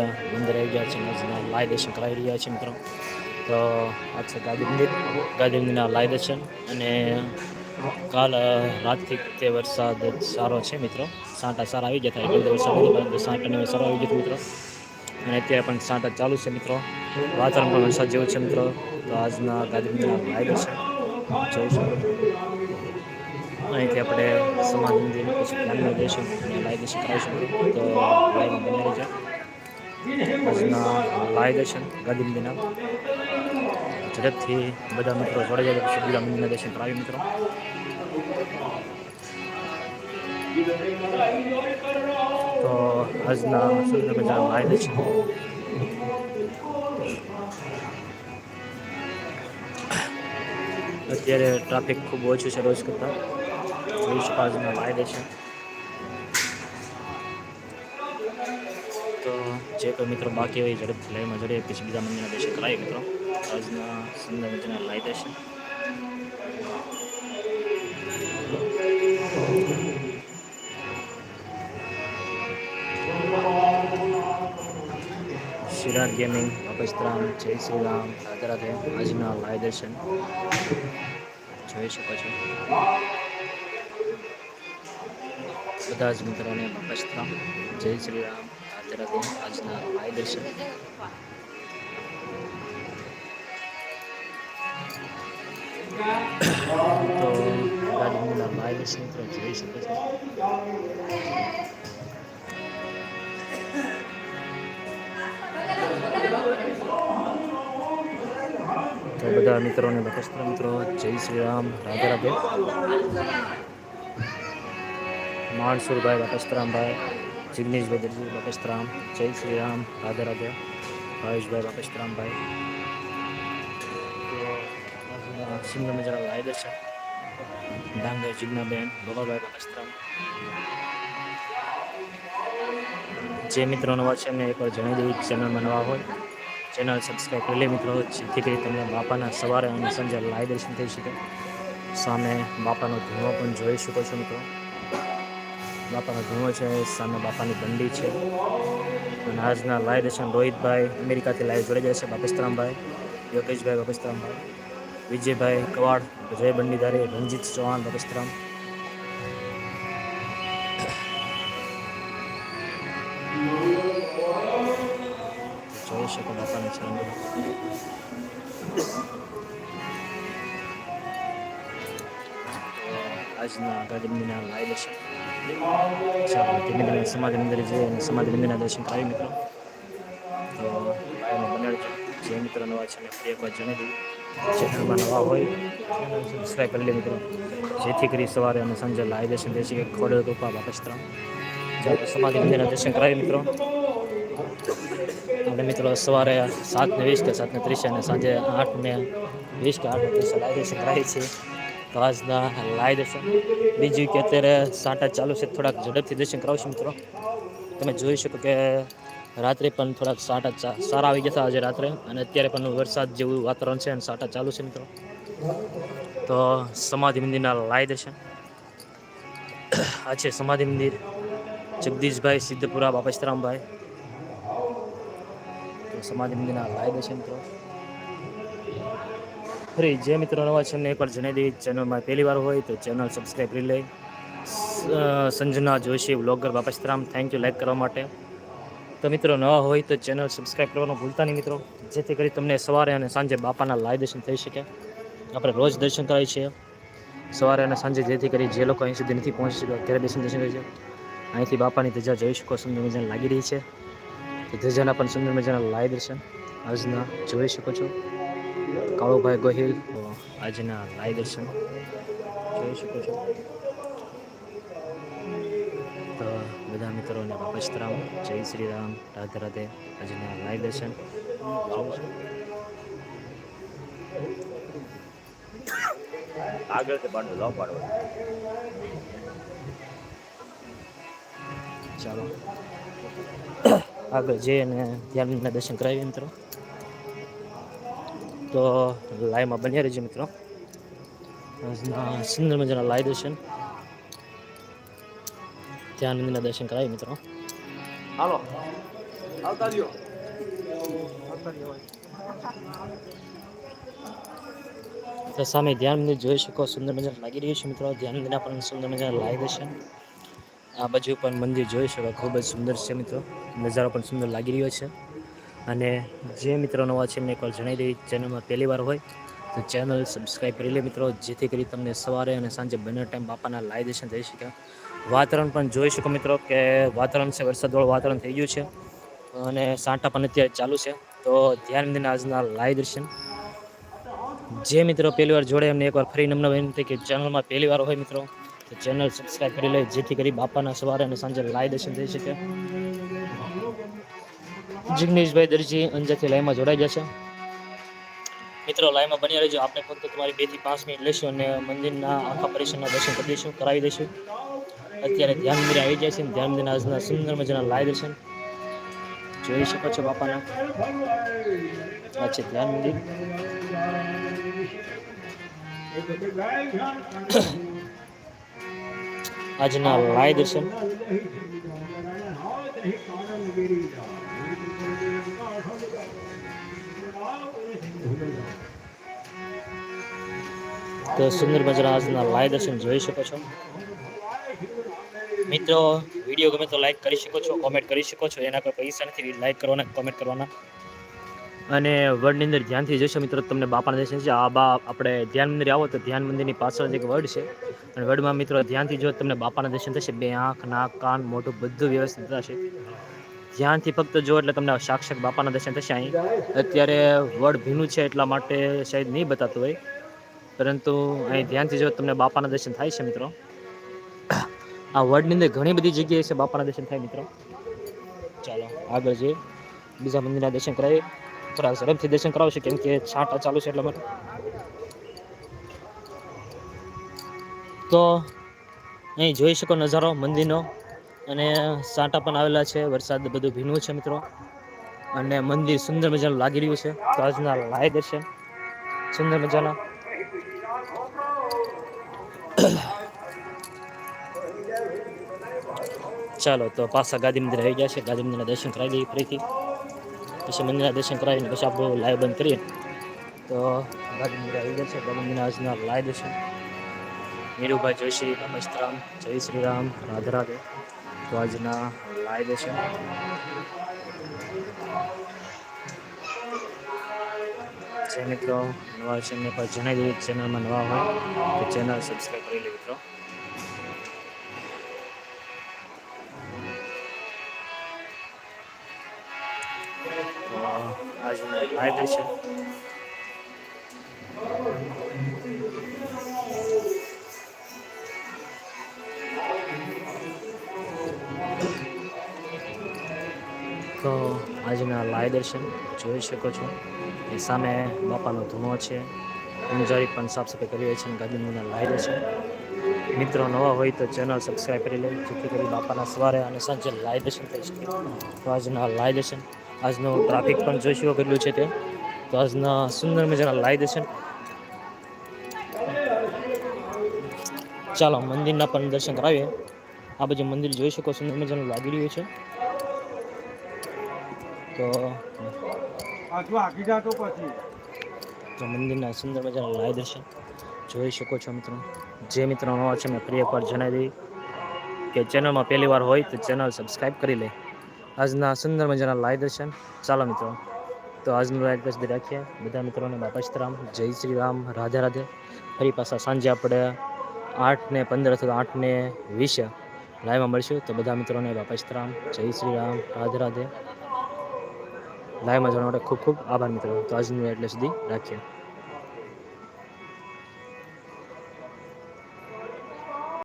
આપણે મંદિર આવી ગયા છે આજના લાય દર્શન કરાવી રહ્યા છીએ મિત્રો. તો આ છે ગાંધી મંદિર. ગાંધી મંદિરના લાય દર્શન અને કાલ રાતથી તે વરસાદ સારો છે મિત્રો. સાંટા સારા આવી જતા એટલે બધો વરસાદ પરંતુ સાંટાને સારો આવી જતો મિત્રો. અને અત્યારે પણ સાંટા ચાલુ છે મિત્રો. વાતાવરણ પણ વરસાદ જેવું છે મિત્રો. તો આજના ગાંધી મંદિરના લાય દર્શન જોઈ અહીંથી આપણે સમાજ મંદિર, પછી જ્ઞાનમય જઈશું અને દર્શન કરાવીશું. તો લાઈવમાં બનાવી રહેજો આજના લાય દર્શન ગાંધી મંદિરના ઝડપથી બધા મિત્રો જોડે જાય પછી બીજા મંદિરના દર્શન કરાવી મિત્રો. તો આજના સુંદર મજાના લાય દર્શન અત્યારે ટ્રાફિક ખૂબ ઓછું છે રોજ કરતાં. જોઈ શકો આજના લાય દર્શન જે કોઈ મિત્રો, બાકી હોય ઝડપથી લાઈવમાં જોડે પછી બીજા મંદિરના દર્શન કરાય મિત્રો. આજના સુંદર મજાના લાય દર્શન. શ્રીરાજ ગેમિંગ અપસ્તરામ જય શ્રી રામ રાધે રાધે. આજના લાય દર્શન. જોઈ શકો છો. બધા જ મિત્રોને અપસ્તરામ જય શ્રી રામ રાધે આજના માર્ગદર્શન તો ગાડીના માર્ગદર્શન દર્શન મિત્રો જોઈ શકો છો. તો બધા મિત્રોને બકસ્ત્ર મિત્રો, જય શ્રી રામ રાધે રાધે માણસુરભાઈ બકસ્તરામભાઈ. જિગ્નેશભાઈ દરજી રામ જય શ્રી રામ રાધે રાધે ભાવેશભાઈ બકસ્તરામભાઈ તો આજના સુંદર લાયદર છે. ડાંગર જિજ્ઞાબેન ગોપાભાઈ બકસ્તરામ જે મિત્રો નવા છે એમને એકવાર જણાવી દેવું ચેનલમાં નવા હોય, ચેનલ સબસ્ક્રાઈબ કરી લે મિત્રો. જેથી કરી તમને બાપાના સવારે અને સાંજે લાઈ દર્શન થઈ શકે. સામે બાપાનો ધુમો પણ જોઈ શકો છો મિત્રો. બાપાનો ધૂણો છે, સામે બાપાની બંડી છે. અને આજના લાઈવ દર્શન રોહિતભાઈ અમેરિકાથી લાઈવ જોડાઈ જાય છે બાપસ્તરામભાઈ યોગેશભાઈ બાપસ્તરામભાઈ વિજયભાઈ કવાડ જય બંડીધારી રંજીત ચૌહાણ બાપસ્તરામ જોઈ શકો બાપાની છે આજના ગરમીના લાઈવ દર્શન ચાલો ધીમે ધીમે સમાધિ મંદિરે જઈએ અને સમાધિ મંદિરના દર્શન કરાવી મિત્રો તો લાઈવમાં બનાવજો જે મિત્રો નવા છે ને ફરી એકવાર જણાવી દઉં ચેનલમાં નવા હોય સબસ્ક્રાઈબ કરી લે મિત્રો જેથી કરી સવારે અને સાંજે લાઈવ દર્શન થઈ શકે ખોડલ કૃપા બાપસ્તરામ ચાલો સમાધિ મંદિરના દર્શન કરાવી મિત્રો અને મિત્રો સવારે સાતને વીસ કે સાતને ત્રીસે અને સાંજે આઠ ને વીસ કે આઠ ત્રીસ ત્રીસે લાઈ દર્શન કરાવી છે તો આજના લાઈ દર્શન બીજું કે અત્યારે સાંટા ચાલુ છે, થોડાક ઝડપથી દર્શન કરાવશું મિત્રો. તમે જોઈ શકો કે રાત્રે પણ થોડાક સાંટા સારા આવી જતા આજે રાત્રે, અને અત્યારે પણ વરસાદ જેવું વાતાવરણ છે અને સાંટા ચાલુ છે મિત્રો. તો સમાધિ મંદિરના લાઈ દર્શન આ છે સમાધિ મંદિર. જગદીશભાઈ સિદ્ધપુરા બાપસ્તરામભાઈ સમાધિ મંદિરના લાઈવ દર્શન મિત્રો. ફરી જે મિત્રો નવા છે એમને એકવાર જણાવી દઈએ. ચેનલમાં પહેલી વાર હોય તો ચેનલ સબસ્ક્રાઈબ કરી લે. સંજના જોશી બ્લોગર બાપસ્તરામ થેન્ક યુ લાઈક કરવા માટે. તો મિત્રો નવા હોય તો ચેનલ સબસ્ક્રાઈબ કરવાનું ભૂલતા નહીં મિત્રો. જેથી કરી તમને સવારે અને સાંજે બાપાના લાઈવ દર્શન થઈ શકે. આપણે રોજ દર્શન કરાવીએ છીએ સવારે અને સાંજે જેથી કરી જે લોકો અહીં સુધી નથી પહોંચી શક્યા ત્યારે દર્શન દર્શન કરી છે અહીંથી બાપાની ધજા જોઈ શકો, સુંદર મજાને લાગી રહી છે. તો ધજાના પણ સુંદર મજાના લાઈવ દર્શન. આજના જોઈ શકો છો. કાળુભાઈ ગોહિલ આજના લાઈવ દર્શન. જોઈ શકો છો. તો બધા મિત્રોને બાપસ્તરામ જય શ્રી રામ રાધે રાધે. આજના લાઈવ દર્શન. આગળ ચાલો. આગળ જઈએ અને ધ્યાનના દર્શન કરાવીએ મિત્રો. તો લાઈવમાં બન્યા રહેજો મિત્રો. સુંદર મજાના લાઈવ દર્શન. ત્યાં નંદીના દર્શન કરાવી મિત્રો. હાલો. તો સામે ધ્યાન મંદિર જોઈ શકો સુંદર મજા લાગી રહ્યું છે મિત્રો. ધ્યાન મંદિરના પણ સુંદર મજાના લાગે છે આ બાજુ પણ મંદિર જોઈ શકો ખૂબ જ સુંદર છે મિત્રો. નજારો પણ સુંદર લાગી રહ્યો છે. અને જે મિત્રો નવા છે, એમને એકવાર જણાવી દઈ ચેનલમાં પહેલી વાર હોય, તો ચેનલ સબસ્ક્રાઈબ કરી લે મિત્રો. જેથી કરી તમને સવારે અને સાંજે બંને ટાઈમ બાપાના લાઈ દર્શન થઈ શકે વાતાવરણ પણ જોઈ શકો મિત્રો કે વાતાવરણ છે, વરસાદવાળું વાતાવરણ થઈ ગયું છે અને સાંટા પણ અત્યારે ચાલુ છે. તો ધ્યાન દઈને આજના લાઈ દર્શન. જે મિત્રો પહેલી વાર જોડે, એમને એકવાર ફરી નમ્ર વિનંતી કે ચેનલમાં પહેલી વાર હોય મિત્રો, તો ચેનલ સબસ્ક્રાઈબ કરી લે. જેથી કરી બાપાના સવારે અને સાંજે લાઈ દર્શન થઈ શકે. જિગ્નેશભાઈ દરજી અંજારથી લાઈમાં જોડાઈ જશે મિત્રો લાઈમાં બની રહેજો. આપણે ફક્ત તમારી બેથી પાંચ મિનિટ લઈશું અને મંદિરના આખા પરિસરના દર્શન કરી દઈશું, કરાવી દઈશું. અત્યારે ધ્યાન મંદિર આવી જાય છે. ધ્યાન મંદિરના આજના સુંદર મજાના લાઈ દર્શન. જોઈ શકો છો બાપાના. આ ધ્યાન મંદિર. આજના લાય દર્શન. તો સુંદર મજાના આજના દર્શન જોઈ શકો છો. મિત્રો, વીડિયો ગમે તો લાઈક કરી શકો છો કોમેન્ટ કરી શકો છો, એના કોઈ પૈસા નથી લાઈક કરવાના કોમેન્ટ કરવાના. અને વર્ડની અંદર ધ્યાનથી જોશો મિત્રો, તમને બાપાના દર્શન છે, આ બા આપણે ધ્યાન મંદિર આવો તો ધ્યાન મંદિરની પાછળ એક વર્ડ છે. અને વર્ડમાં મિત્રો ધ્યાનથી જો તમને બાપાના દર્શન થશે, બે આંખ, નાક, કાન, મોઢું બધું વ્યવસ્થિત થશે. ધ્યાનથી ફક્ત જો એટલે તમને સાક્ષક બાપાના દર્શન થશે અહીં. અત્યારે વડ ભીનું છે એટલા માટે શાયદ નહીં બતાતું હોય. પરંતુ અહીં ધ્યાનથી જો તમને બાપાના દર્શન થાય છે મિત્રો. આ વર્ડની અંદર ઘણી બધી જગ્યાએ છે બાપાના દર્શન થાય મિત્રો. ચાલો, આગળ જઈએ. બીજા મંદિરના દર્શન કરાવીએ. થોડા ઝડપથી દર્શન કરાવશે કેમ કે છાંટા ચાલુ છે એટલા માટે. તો અહીં જોઈ શકો નજારો મંદિરનો. અને સાંટા પણ આવેલા છે. વરસાદ બધું ભીનું છે મિત્રો. અને મંદિર સુંદર મજાનું લાગી રહ્યું છે. તો આજના લાય દર્શન. સુંદર મજાના. ચાલો, તો પાછા ગાંધી મંદિર આવી ગયા છે. ગાંધી મંદિરના દર્શન કરાવી દઈએ ફરીથી. પછી મંદિરના દર્શન કરાવીને પછી આપણું લાઈવ બંધ કરીએ. તો ગાંધી મંદિર આવી ગયા છે. ગાંધી મંદિરના આજના લાય દર્શન. નીરુભાઈ જય શ્રી રામ જય શ્રી રામ. રાધે રાધે. તો આજના લાઈવ છે. જે મિત્રો, નવા છે એમને પર જણાવી દઈએ ચેનલમાં નવા હોય, તો ચેનલ સબસ્ક્રાઈબ કરી લે મિત્રો. આજના લાઈવ દર્શન તો આજના લાય દર્શન જોઈ શકો છો. એ સામે બાપાનો ધૂણો છે. પૂંજારી પણ સાફ સફાઈ કરી રહી છે અને ગાંધીના લાય દર્શન. મિત્રો નવા હોય તો ચેનલ સબસ્ક્રાઈબ કરી લે, જેથી કરી બાપાના સવારે અને સાંજે લાય દર્શન થઈ શકે તો આજના લાય દર્શન, આજનું ટ્રાફિક પણ જોઈ શકો કેટલું છે તે. તો આજના સુંદર મજાના લાય દર્શન. ચાલો મંદિરના પણ દર્શન કરાવીએ. આ બધું મંદિર જોઈ શકો, સુંદર મજાનું લાગી રહ્યું છે. તો તો પછી. તો મંદિરના સુંદર મજાના લાઈવ દર્શન જોઈ શકો છો મિત્રો. જે મિત્રો નવા છે મેં ફરી એકવાર જણાવી દઈ કે ચેનલમાં પહેલી વાર હોય તો ચેનલ સબસ્ક્રાઈબ કરી લે. આજના સુંદર મજાના લાઈવ દર્શન. ચાલો મિત્રો તો આજનું લાઈવ દર્શન રાખીએ. બધા મિત્રોને બાપા સીતારામ જય શ્રી રામ રાધે રાધે. ફરી પાછા સાંજે આપણે આઠ ને પંદર અથવા આઠ ને વીસ લાઈવમાં મળશું. તો બધા મિત્રોને બાપા સીતારામ જય શ્રી રામ રાધે રાધે. લાઈવમાં જોવા માટે ખૂબ ખૂબ આભાર મિત્રો. તો આજનું એટલે સુધી રાખીએ.